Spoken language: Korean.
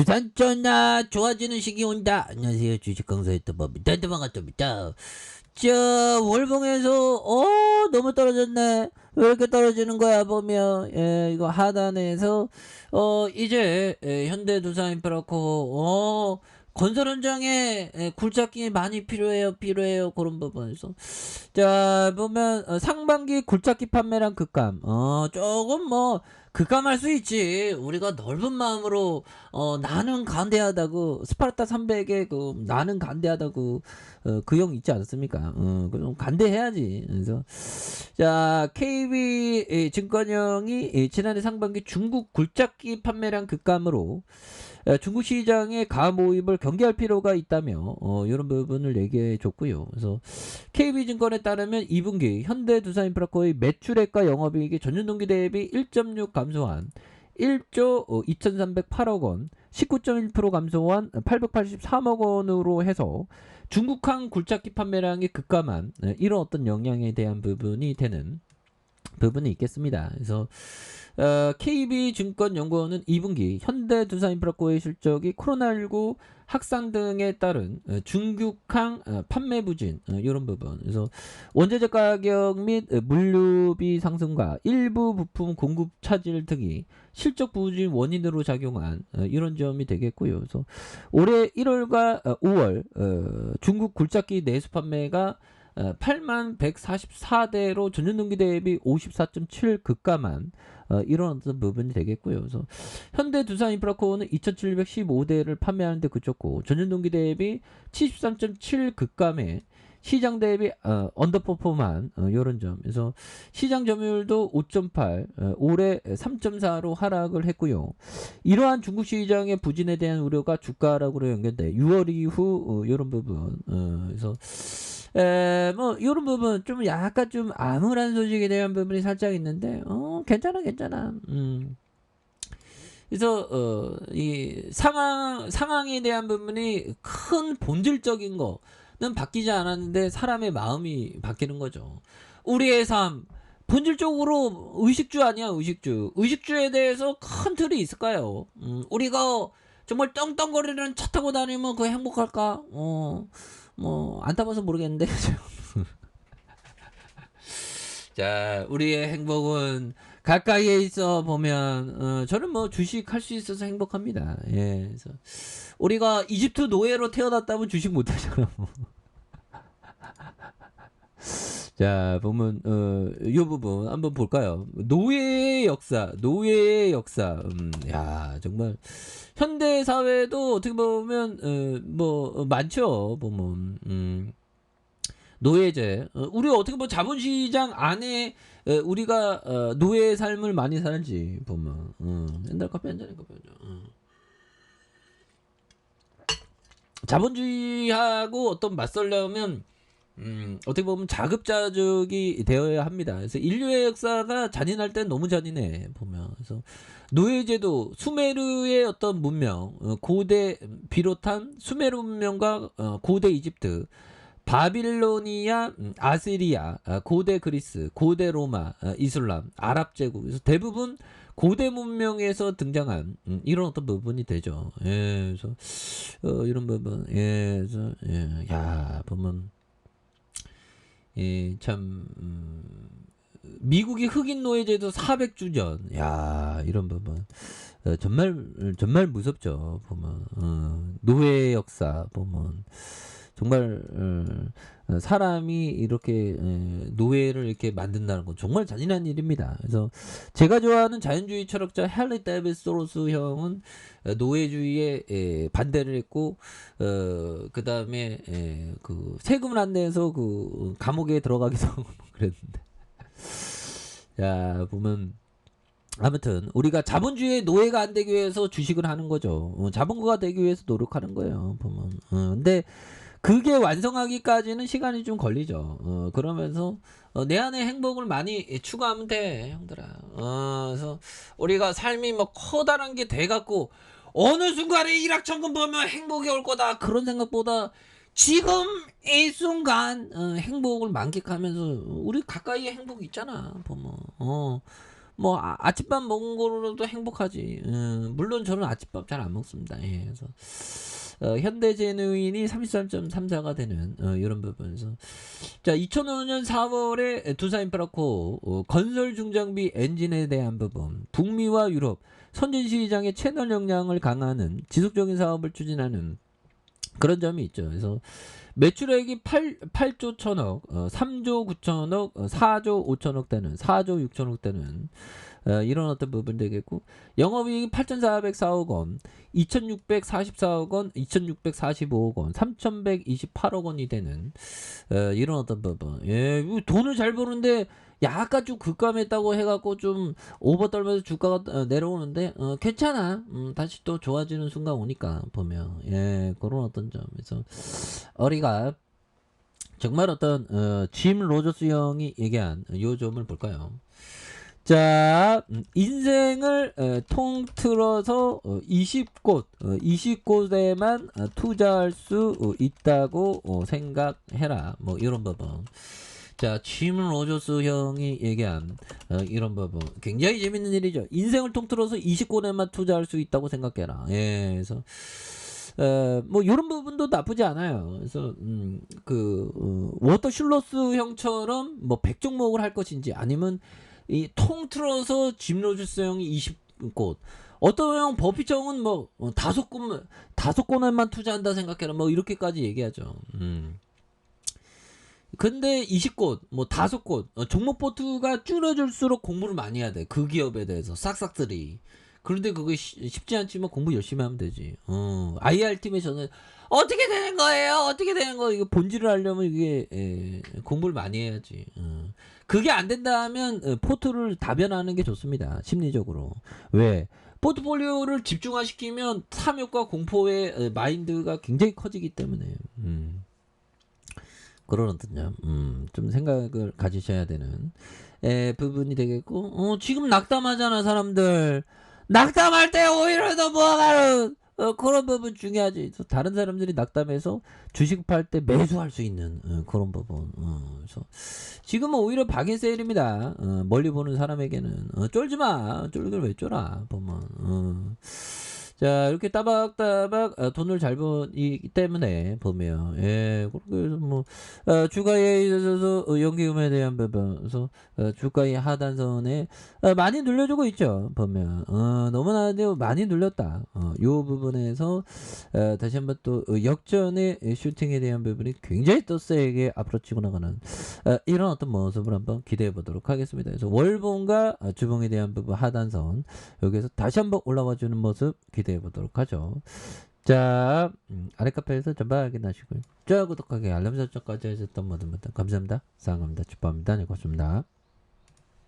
주산전나 좋아지는 시기 온다. 안녕하세요. 주식 강사의 떠봅니다. 반갑습니다. 저 월봉에서 어 너무 떨어졌네. 왜 이렇게 떨어지는 거야 보면 예 이거 하단에서 어 이제 예, 현대 두산 인프라코 어 건설 현장에 예, 굴착기 많이 필요해요 필요해요 그런 부분에서 자 보면 어, 상반기 굴착기 판매량 급감 어 조금 뭐 급감할 수 있지 우리가 넓은 마음으로 어 나는 간대하다고 스파르타 300에 그 나는 간대하다고 어, 그형 있지 않습니까? 어, 그럼 간대해야지. 그래서 자 KB 예, 증권형이 예, 지난해 상반기 중국 굴착기 판매량 급감으로 어, 중국 시장의 가모입을 경계할 필요가 있다며 어, 이런 부분을 얘기해 줬고요. 그래서 KB증권에 따르면 2분기 현대두산인프라코의 매출액과 영업이익이 전년 동기 대비 1.6 감소한 1조 2,308억 원, 19.1% 감소한 883억 원으로 해서 중국항 굴착기 판매량이 급감한 어, 이런 어떤 영향에 대한 부분이 되는 부분이 있겠습니다. 그래서 어, KB증권연구원은 2분기 현대두산인프라코의 실적이 코로나19 확산 등에 따른 어, 중국항 어, 판매 부진 어, 이런 부분 그래서 원재재 가격 및 어, 물류비 상승과 일부 부품 공급 차질 등이 실적 부진 원인으로 작용한 어, 이런 점이 되겠고요. 그래서 올해 1월과 어, 5월 어, 중국 굴착기 내수 판매가 어, 8만 144대로 전년 동기 대비 54.7 급감한 어, 이런 부분이 되겠고요. 그래서 현대 두산 인프라코어는 2,715대를 판매하는데 그쳤고 전년 동기 대비 73.7 급감에 시장 대비 어, 언더퍼폼한 어, 이런 점. 그래서 시장 점유율도 5.8, 어, 올해 3.4로 하락을 했고요. 이러한 중국 시장의 부진에 대한 우려가 주가락으로 연결돼 6월 이후 어, 이런 부분. 어, 그래서 에, 뭐, 이런 부분, 좀 약간 좀 암울한 소식에 대한 부분이 살짝 있는데, 어, 괜찮아, 괜찮아. 음. 그래서, 어, 이 상황, 상황에 대한 부분이 큰 본질적인 거는 바뀌지 않았는데, 사람의 마음이 바뀌는 거죠. 우리의 삶, 본질적으로 의식주 아니야, 의식주. 의식주에 대해서 큰 틀이 있을까요? 음, 우리가 정말 떵떵거리는 차 타고 다니면 그 행복할까? 어, 뭐, 안 타봐서 모르겠는데. 자, 우리의 행복은 가까이에 있어 보면, 어, 저는 뭐 주식 할 수 있어서 행복합니다. 예. 그래서 우리가 이집트 노예로 태어났다면 주식 못 하잖아. 뭐. 자, 보면, 어, 이 부분 한번 볼까요? 노예의 역사, 노예의 역사. 음, 야, 정말. 현대 사회도 어떻게 보면, 어, 뭐, 많죠. 보면, 음. 노예제. 어, 우리 어떻게 보면 자본시장 안에 어, 우리가 어, 노예의 삶을 많이 살지 보면 어, 옛날 커피 한 잔에 커피 한 잔. 어. 자본주의하고 어떤 맞설려면 음, 어떻게 보면 자급자족이 되어야 합니다. 그래서 인류의 역사가 잔인할 땐 너무 잔인해 보면 그래서 노예제도 수메르의 어떤 문명 어, 고대 비롯한 수메르 문명과 어, 고대 이집트 바빌로니아, 음, 아시리아, 아, 고대 그리스, 고대 로마, 아, 이슬람, 아랍 제국 그래서 대부분 고대 문명에서 등장한 음, 이런 어떤 부분이 되죠. 예, 그래서 어, 이런 부분, 예, 그래서 예, 야 보면 예, 참 음, 미국이 흑인 노예제도 400주년, 야 이런 부분. 어, 정말 정말 무섭죠 보면. 어, 노예 역사 보면 정말 어, 사람이 이렇게 에, 노예를 이렇게 만든다는 건 정말 잔인한 일입니다. 그래서 제가 좋아하는 자연주의 철학자 헨리 데비스 소로스 형은 어, 노예주의에 에, 반대를 했고 어, 그 다음에 그 세금을 안 내서 그 감옥에 들어가기도 하고 그랬는데 야 보면 아무튼 우리가 자본주의의 노예가 안 되기 위해서 주식을 하는 거죠. 어, 자본가가 되기 위해서 노력하는 거예요. 보면. 어, 근데 그게 완성하기까지는 시간이 좀 걸리죠. 어, 그러면서 어, 내 안에 행복을 많이 추구하면 돼, 형들아. 어, 그래서 우리가 삶이 뭐 커다란 게 돼갖고 어느 순간에 일확천금 보면 행복이 올 거다 그런 생각보다 지금 이 순간 어, 행복을 만끽하면서 우리 가까이에 행복 있잖아. 보면 어. 뭐 아, 아침밥 먹은 거로도 행복하지. 음, 물론 저는 아침밥 잘 안 먹습니다. 예, 그래서 어, 현대제누인이 33.34가 되는 어, 이런 부분에서 자 2005년 4월에 두사인프라코 어, 건설 중장비 엔진에 대한 부분 북미와 유럽 선진 시장의 채널 역량을 강화하는 지속적인 사업을 추진하는 그런 점이 있죠. 그래서 매출액이 8, 8조 1000억, 어, 3조 9천억, 어, 4조 5천억 되는, 4조 6천억 되는, 어, 이런 어떤 부분 되겠고, 영업이익이 8,404억 원, 2,644억 원, 2,645억 원, 3,128억 원이 되는, 어, 이런 어떤 부분. 예, 돈을 잘 버는데, 약간 좀 급감했다고 해갖고 좀 오버 떨면서 주가가 어, 내려오는데 어, 괜찮아 음, 다시 또 좋아지는 순간 오니까 보면 예 그런 어떤 점에서 어리가 정말 어떤 어, 짐 로저스 형이 얘기한 요 점을 볼까요? 자, 음, 인생을 어, 통틀어서 어, 20곳, 어, 20곳에만 어, 투자할 수 어, 있다고 어, 생각해라. 뭐 이런 부분. 자, 짐 로저스 형이 얘기한 어, 이런 부분 굉장히 재밌는 일이죠. 인생을 통틀어서 20곳에만 투자할 수 있다고 생각해라. 예, 그래서 어, 뭐 이런 부분도 나쁘지 않아요. 그래서 음, 그 어, 워터 슐러스 형처럼 뭐 100종목을 할 것인지 아니면 이 통틀어서 짐 로저스 형이 20곳 어떤 형 버피처 형은 뭐 어, 다섯 곳 다섯 곳에만 투자한다 생각해라. 뭐 이렇게까지 얘기하죠. 음. 근데 20곳, 뭐 다섯 곳, 어, 종목 포트가 줄어들수록 공부를 많이 해야 돼. 그 기업에 대해서 싹싹들이. 그런데 그게 쉬- 쉽지 않지만 공부 열심히 하면 되지. 어, IR 팀에 저는 어떻게 되는 거예요? 어떻게 되는 거? 이거 본질을 하려면 이게 에, 공부를 많이 해야지. 어. 그게 안 된다 하면 어, 포트를 다변하는 게 좋습니다. 심리적으로. 왜? 포트폴리오를 집중화시키면 탐욕과 공포의 어, 마인드가 굉장히 커지기 때문에. 음. 점, 음, 좀 생각을 가지셔야 되는 에, 부분이 되겠고, 어, 지금 낙담하잖아 사람들. 낙담할 때 오히려 더 모아가는 어, 그런 부분 중요하지. 다른 사람들이 낙담해서 주식 팔 때 매수할 수 있는 어, 그런 부분. 어, 그래서 지금은 오히려 박인 세일입니다. 어, 멀리 보는 사람에게는 어, 쫄지 마. 쫄걸 왜 쫄아? 보면. 어. 자 이렇게 따박따박 어, 돈을 잘 버기 때문에 보면 예 그래서 뭐 어, 주가에 있어서 어, 연기금에 대한 부분 그래서 어, 주가의 하단선에 어, 많이 눌려주고 있죠 보면. 어, 너무나 많이 눌렸다. 어, 요 부분에서 어, 다시 한번 또 어, 역전의 슈팅에 대한 부분이 굉장히 또 세게 앞으로 치고 나가는 어, 이런 어떤 모습을 한번 기대해 보도록 하겠습니다. 그래서 월봉과 어, 주봉에 대한 부분 하단선 여기에서 다시 한번 올라와 주는 모습 기대 해 보도록 하죠. 자, 음, 아래 카페에서 전방 확인하시고요. 좋아요, 구독하기, 알람 설정까지 하셨던 모든 분들 감사합니다. 사랑합니다. 축복합니다. 네, 고맙습니다.